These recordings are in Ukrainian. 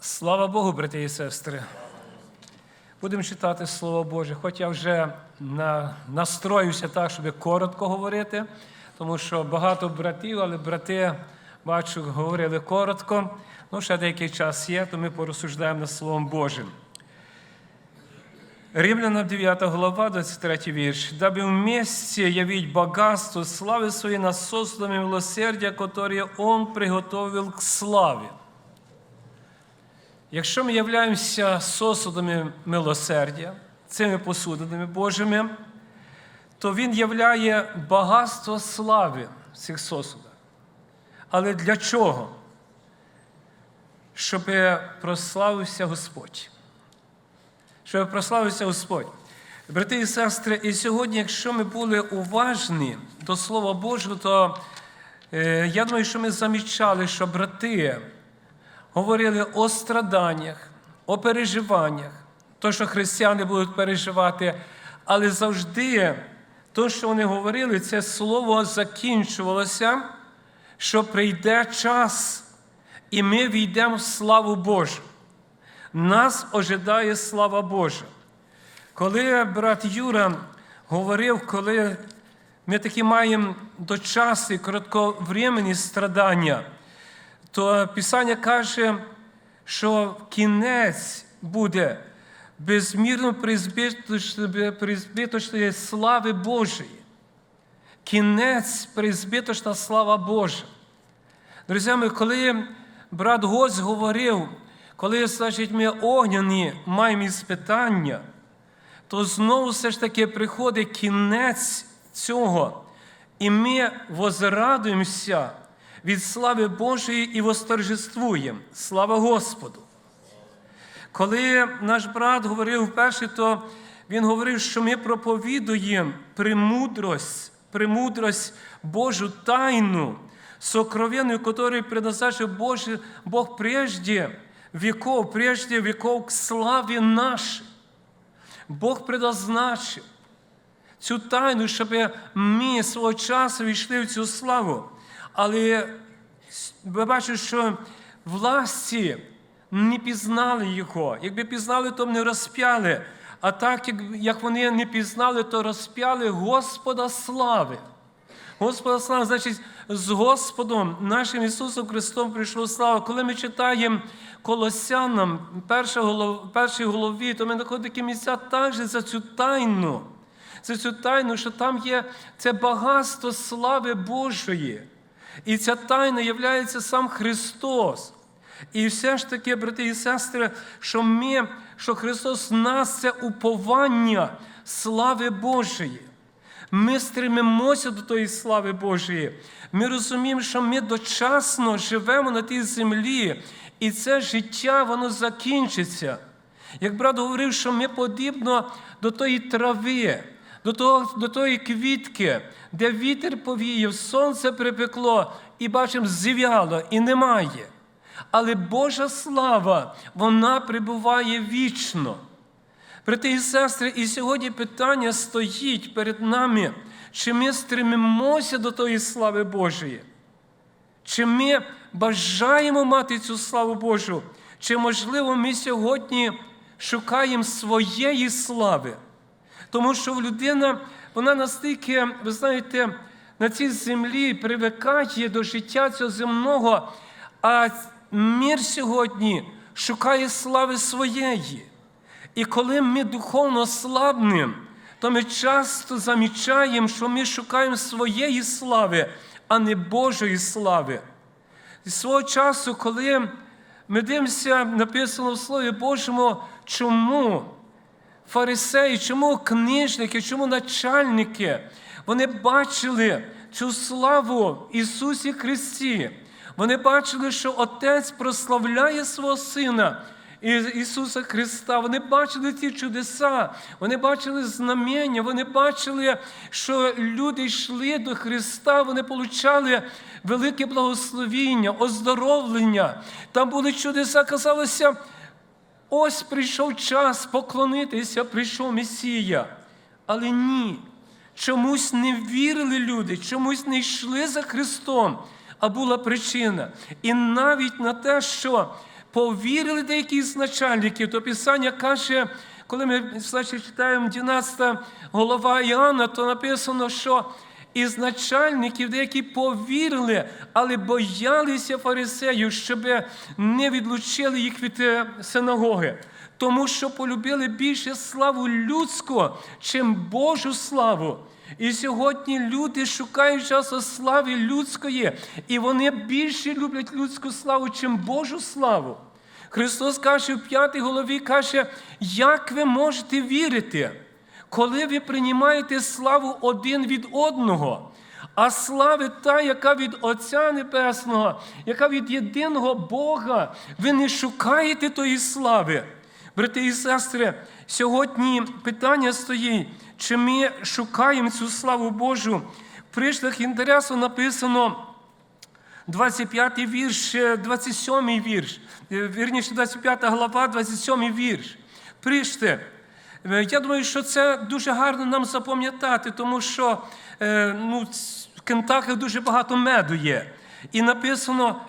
Слава Богу, брати і сестри. Будемо читати Слово Боже, хоч я вже на, настроюся так, щоб коротко говорити, тому що багато братів, але брати, бачу, говорили коротко. Ну, ще деякий час є, то ми порозсуждаємо над Словом Божим. Римлянам 9 глава, 23 вірш. «Дабы вместе явить богатство славы своей над сосудами милосердия, которые Он приготовил к славе». Якщо ми являємося сосудами милосердя, цими посудинами Божими, то Він являє багатство слави в цих сосудах. Але для чого? Щоб прославився Господь. Щоб прославився Господь. Брати і сестри, і сьогодні, якщо ми були уважні до Слова Божого, то е, я думаю, що ми замічали, що брати говорили о страданнях, о переживаннях, то, що християни будуть переживати, але завжди то, що вони говорили, це слово закінчувалося, що прийде час, і ми війдемо в славу Божу. Нас ожидає слава Божа. Коли брат Юра говорив, коли ми такі маємо дочасні, коротковременні страдання, то Писання каже, що кінець буде безмірно призбиточної слави Божої. Кінець призбиточна слава Божа. Друзі, ми, коли брат Гость говорив, коли, значить, ми огняні маємо іспитання, то знову все ж таки приходить кінець цього, і ми возрадуємося від слави Божої і восторжествуємо. Слава Господу! Коли наш брат говорив вперше, то він говорив, що ми проповідуємо премудрость, премудрость Божу тайну, сокровенную, которую предназначил Божий, Бог прежде веков, прежде веков к славі нашій. Бог предназначив цю тайну, щоб ми свого часу війшли в цю славу. Але ви бачите, що власті не пізнали його. Якби пізнали, то б не розп'яли. А так, як, вони не пізнали, то розп'яли Господа слави. Господа слави, значить, з Господом, нашим Ісусом Христом прийшла слава. Коли ми читаємо Колосянам, першій голові, то ми знаходимо такі місця також за цю тайну. За цю тайну, що там є це багатство слави Божої. І ця тайна є сам Христос. І все ж таки, брати і сестри, що ми, що Христос нас це уповання слави Божої. Ми стремимося до тої слави Божої. Ми розуміємо, що ми дочасно живемо на тій землі, і це життя воно закінчиться. Як брат говорив, що ми подібно до тої трави, до того, до тої квітки, де вітер повіяв, сонце припекло, і бачимо, зів'яло, і немає. Але Божа слава, вона прибуває вічно. Брати і сестри, і сьогодні питання стоїть перед нами, чи ми стремимося до тої слави Божої, чи ми бажаємо мати цю славу Божу, чи, можливо, ми сьогодні шукаємо своєї слави. Тому що людина, вона настільки, ви знаєте, на цій землі привикає до життя цього земного, а мір сьогодні шукає слави своєї. І коли ми духовно слабнемо, то ми часто замічаємо, що ми шукаємо своєї слави, а не Божої слави. І свого часу, коли ми дивимося, написано в Слові Божому, чому фарисеї, чому книжники, чому начальники, вони бачили цю славу Ісусі Христі. Вони бачили, що Отець прославляє свого Сина. Ісуса Христа, вони бачили ті чудеса, вони бачили знамення, вони бачили, що люди йшли до Христа, вони отримали велике благословіння, оздоровлення. Там були чудеса, казалося, ось прийшов час поклонитися, прийшов Месія. Але ні. Чомусь не вірили люди, чомусь не йшли за Христом, а була причина. І навіть на те, що повірили деякі з начальників, то Писання каже, коли ми читаємо 12 голова Іоанна, то написано, що із начальників деякі повірили, але боялися фарисеїв, щоб не відлучили їх від е, синагоги. Тому що полюбили більше славу людську, чим Божу славу. І сьогодні люди шукають часу слави людської, і вони більше люблять людську славу, чим Божу славу. Христос каже в п'ятій голові, каже, як ви можете вірити, коли ви приймаєте славу один від одного, а слави та, яка від Отця Небесного, яка від єдиного Бога, ви не шукаєте тої слави. Брати і сестри, сьогодні питання стоїть, чи ми шукаємо цю славу Божу. В пришлих інтересу написано 25 вірш, е, 27 вірш, е, вірніше 25 глава, 27 вірш. Приште. Е, Я думаю, що це дуже гарно нам запам'ятати, тому що е, ну, в Кентахах дуже багато меду є. І написано,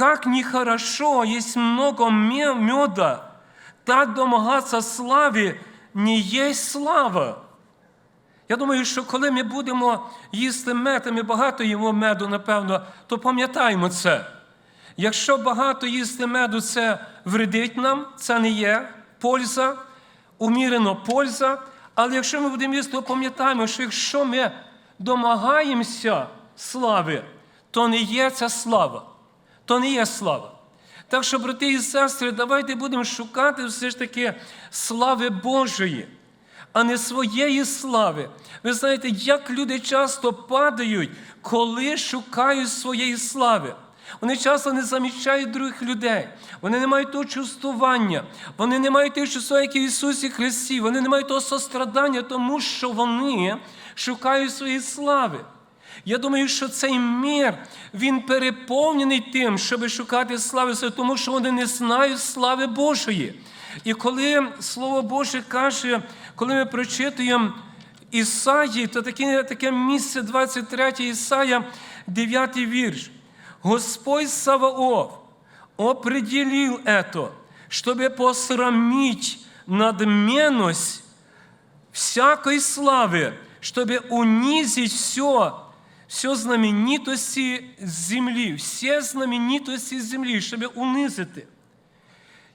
як нехорошо, есть много меда, так домагатися слави не є слава. Я думаю, що коли ми будемо їсти мед, і ми багато їмо меду, напевно, то пам'ятаємо це. Якщо багато їсти меду, це вредить нам, це не є польза, умірено польза. Але якщо ми будемо їсти, то пам'ятаємо, що якщо ми домагаємося слави, то не є ця слава. То не є слава. Так що, брати і сестри, давайте будемо шукати все ж таки слави Божої а не своєї слави. Ви знаєте, як люди часто падають, коли шукають своєї слави. Вони часто не замічають других людей. Вони не мають того чувствування, вони не мають того чувства, як і Ісусі Христі, вони не мають того сострадання, тому що вони шукають своєї слави. Я думаю, що цей мир, він переповнений тим, щоб шукати слави, тому що вони не знають слави Божої. І коли Слово Боже каже, коли ми прочитуємо Ісаї, то таке, таке місце 23 Ісая, 9 вірш. Господь Саваоф определил это, чтобы посрамить надменность всякой славы, чтобы унизить все, все знаменитости земли, все знаменитості землі, щоб унизити.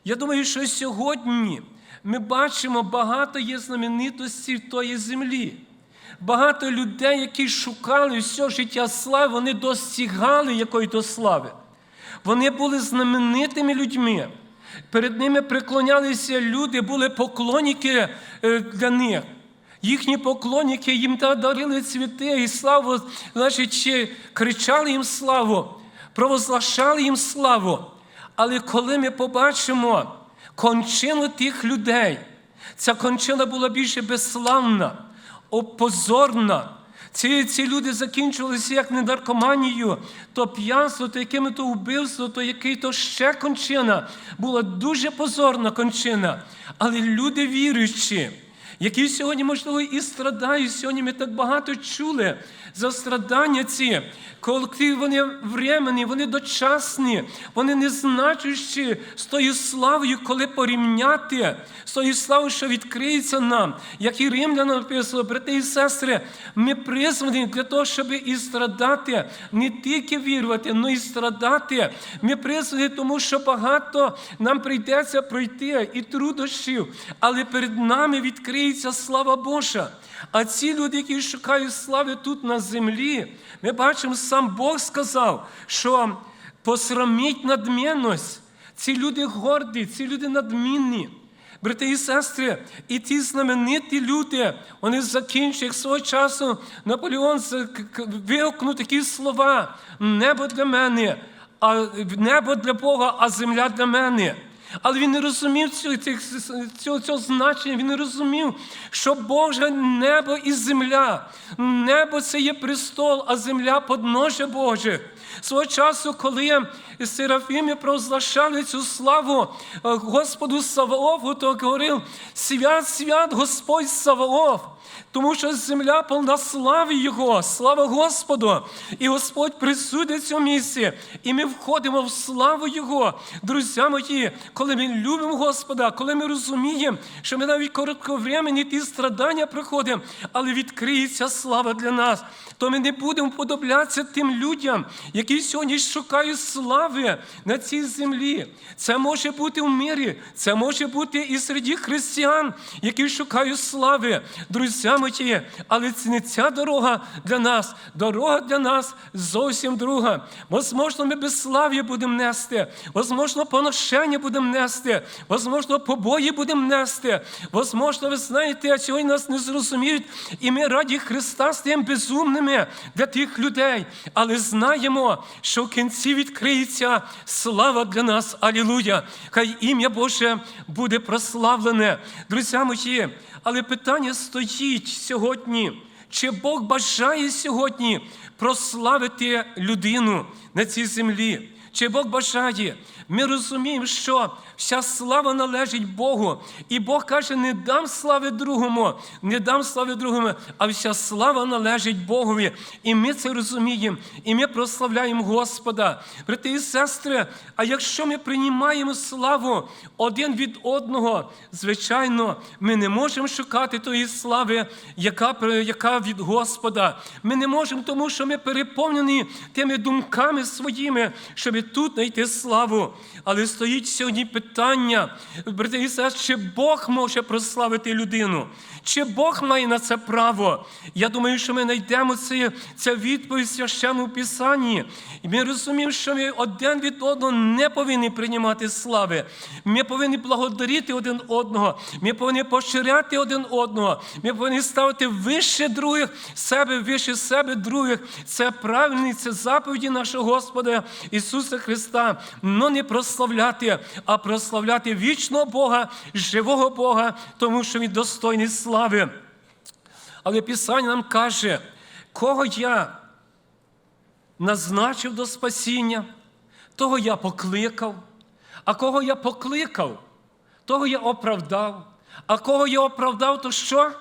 Я думаю, що сьогодні ми бачимо, багато є знаменитостей тої землі. Багато людей, які шукали все життя слави, вони достигали якої-то слави. Вони були знаменитими людьми. Перед ними приклонялися люди, були поклонники е, для них. Їхні поклонники їм дарили цвіти і славу, значить, чи кричали їм славу, провозглашали їм славу. Але коли ми побачимо кончину тих людей, ця кончина була більше безславна, опозорна. Ці, ці люди закінчувалися як не наркоманією, то п'янство, то якими то вбивство, то який то ще кончина. Була дуже позорна кончина. Але люди віруючі, які сьогодні, можливо, і страдають. Сьогодні ми так багато чули за страдання ці, коли вони временні, вони дочасні, вони незначущі з тою славою, коли порівняти, з тою славою, що відкриється нам. Як і римлянам написано, брати і сестри, ми призвані для того, щоб і страдати, не тільки вірувати, але і страдати. Ми призвані, тому що багато нам прийдеться пройти і труднощів, але перед нами відкриється слава Божа. А ці люди, які шукають слави тут на землі, ми бачимо, сам Бог сказав, що посраміть надмінність. Ці люди горді, ці люди надмінні. Брати і сестри, і ті знамениті люди, вони закінчують свого часу Наполеон вигукнув такі слова: небо для мене, а небо для Бога, а земля для мене. Але він не розумів цього, цього, значення, він не розумів, що Боже небо і земля. Небо це є престол, а земля подножжя Боже. Свого часу, коли Серафімі провозглашали цю славу е, Господу Саваофу, то говорив: свят, свят Господь Саваоф. Тому що земля повна слави Його, слава Господу. І Господь присутній в цьому місці. І ми входимо в славу Його. Друзі мої, коли ми любимо Господа, коли ми розуміємо, що ми навіть коротковремені ті страдання проходимо, але відкриється слава для нас, то ми не будемо подоблятися тим людям, які сьогодні шукають слави на цій землі. Це може бути в мирі, це може бути і серед християн, які шукають слави. Друзі мої, але це не ця дорога для нас. Дорога для нас зовсім друга. Возможно, ми безслав'я будемо нести, возможно, поношення будемо нести, возможно, побої будемо нести. Возможно, ви знаєте, сьогодні нас не зрозуміють, і ми раді Христа стаємо безумними для тих людей. Але знаємо, що в кінці відкриється слава для нас. Алілуя! Хай ім'я Боже буде прославлене. Друзі мої, але питання стоїть сьогодні. Чи Бог бажає сьогодні прославити людину на цій землі? Чи Бог бажає? Ми розуміємо, що вся слава належить Богу. І Бог каже: не дам слави другому, не дам слави другому, а вся слава належить Богові. І ми це розуміємо, і ми прославляємо Господа. Брати і сестри, а якщо ми приймаємо славу один від одного, звичайно, ми не можемо шукати тої слави, яка, яка від Господа. Ми не можемо, тому що ми переповнені тими думками своїми, щоб тут знайти славу. Але стоїть сьогодні питання, брати і сестри, чи Бог може прославити людину? Чи Бог має на це право? Я думаю, що ми знайдемо це, ця відповідь в священному Писанні. І ми розуміємо, що ми один від одного не повинні приймати слави. Ми повинні благодарити один одного, ми повинні поширяти один одного, ми повинні ставити вище других себе, вище себе других. Це правильні, це заповіді нашого Господа Ісуса Христа. Но не прославляти, а прославляти вічного Бога, живого Бога, тому що Він достойний слави. Але Писання нам каже, кого я назначив до спасіння, того я покликав, а кого я покликав, того я оправдав. А кого я оправдав, то що?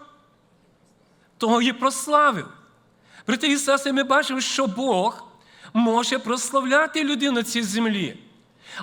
Того і прославив. Брати і сестри, ми бачимо, що Бог може прославляти людину цій землі.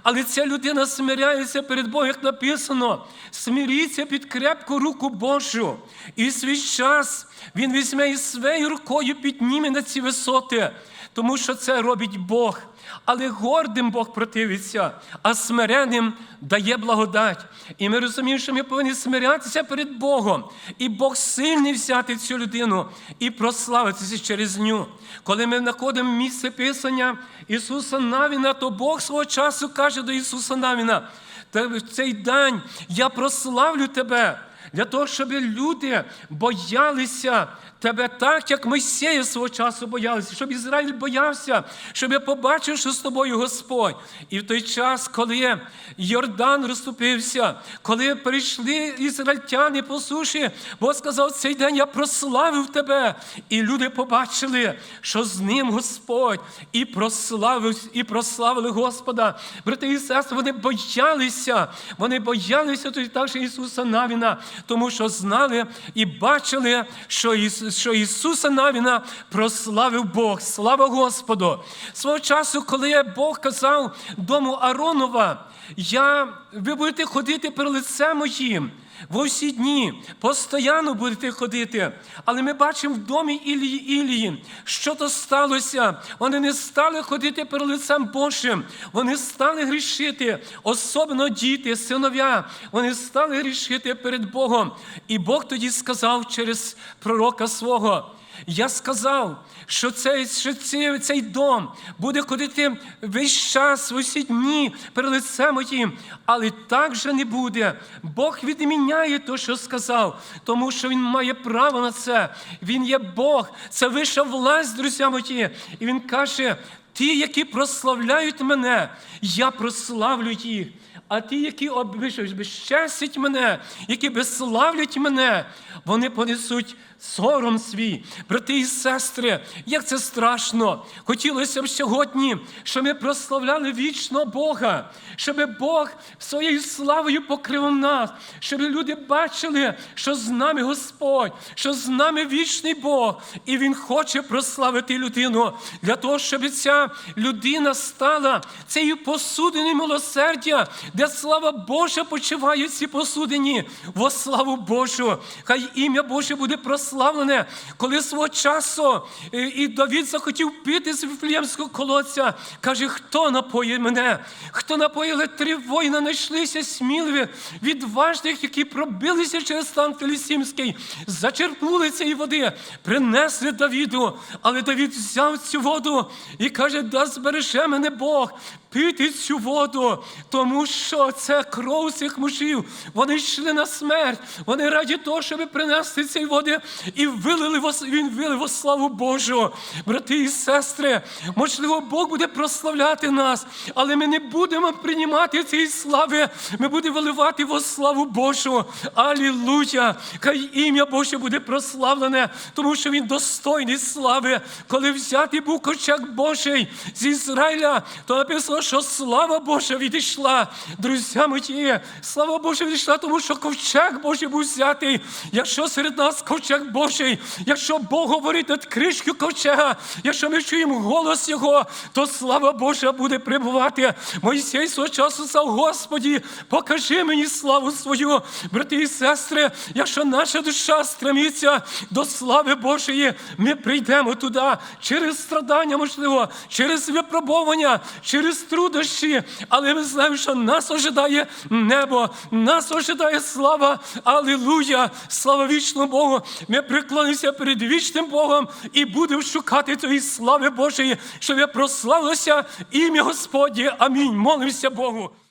Але ця людина смиряється перед Богом, як написано, смиріться під крепку руку Божу. І свій час Він візьме і своєю рукою підніме на ці висоти, тому що це робить Бог. Але гордим Бог противиться, а смиренним дає благодать. І ми розуміємо, що ми повинні смирятися перед Богом. І Бог сильний взяти цю людину і прославитися через ню. Коли ми знаходимо місце Писання Ісуса Навіна, то Бог свого часу каже до Ісуса Навіна, в цей день я прославлю тебе для того, щоб люди боялися тебе так, як Мойсея свого часу боялися, щоб Ізраїль боявся, щоб я побачив, що з тобою Господь. І в той час, коли Йордан розступився, коли прийшли ізраїльтяни по суші, Бог сказав, цей день я прославив тебе. І люди побачили, що з ним Господь і прославив, і прославили Господа. Брати і сестри, вони боялися, вони боялися тоді також Ісуса Навіна, тому що знали і бачили, що Ісус що Ісуса Навіна прославив Бог. Слава Господу! Свого часу, коли Бог казав дому Аронова, я, ви будете ходити перед лицем моїм. Во всі дні постійно будете ходити. Але ми бачимо в домі Ілії Ілії, що то сталося. Вони не стали ходити перед лицем Божим, вони стали грішити, особливо діти, синов'я. Вони стали грішити перед Богом. І Бог тоді сказав через пророка свого. Я сказав, що цей що цей, цей дом буде ходити весь час, усі дні перед лицем моїм, але так же не буде. Бог відміняє те, що сказав, тому що Він має право на це. Він є Бог, це вища власть, друзі мої. І Він каже: ті, які прославляють мене, я прославлю їх. А ті, які обвищують, мене, які безславлять мене, вони понесуть сором свій. Брати і сестри, як це страшно! Хотілося б сьогодні, щоб ми прославляли вічно Бога, щоб Бог своєю славою покрив нас, щоб люди бачили, що з нами Господь, що з нами вічний Бог, і Він хоче прославити людину для того, щоб ця людина стала цією посудиною милосердя, де слава Божа почиває в цій посудині. Во славу Божу! Хай ім'я Боже буде прославлене, коли свого часу і- і Давід захотів пити з Віфлеємського колодця. Каже, хто напоїть мене? Хто напоїли три воїна, знайшлися сміливі, відважних, які пробилися через стан Філісімський, зачерпнули цієї води, принесли Давіду. Але Давід взяв цю воду і каже, да збереже мене Бог. Пити цю воду, тому що це кров цих мужів. Вони йшли на смерть. Вони раді того, щоб принести цієї води і вилили во, він вилив славу Божу. Брати і сестри, можливо, Бог буде прославляти нас, але ми не будемо приймати цієї слави. Ми будемо виливати во славу Божу. Алілуя! Хай ім'я Боже буде прославлене, тому що Він достойний слави. Коли взятий був ковчег Божий з Ізраїля, то написано, що слава Божа відійшла. Друзі мої, слава Божа відійшла, тому що ковчег Божий був взятий. Якщо серед нас ковчег Божий, якщо Бог говорить над кришкою ковчега, якщо ми чуємо голос Його, то слава Божа буде прибувати. Мойсей свого часу сказав, Господі, покажи мені славу свою, брати і сестри, якщо наша душа стремиться до слави Божої, ми прийдемо туди через страдання, можливо, через випробовування, через трудощі, але ми знаємо, що нас ожидає небо, нас ожидає слава. Алілуя! Слава вічному Богу! Ми приклонимося перед вічним Богом і будемо шукати тої слави Божої, щоб прославилося ім'я Господнє. Амінь. Молимося Богу.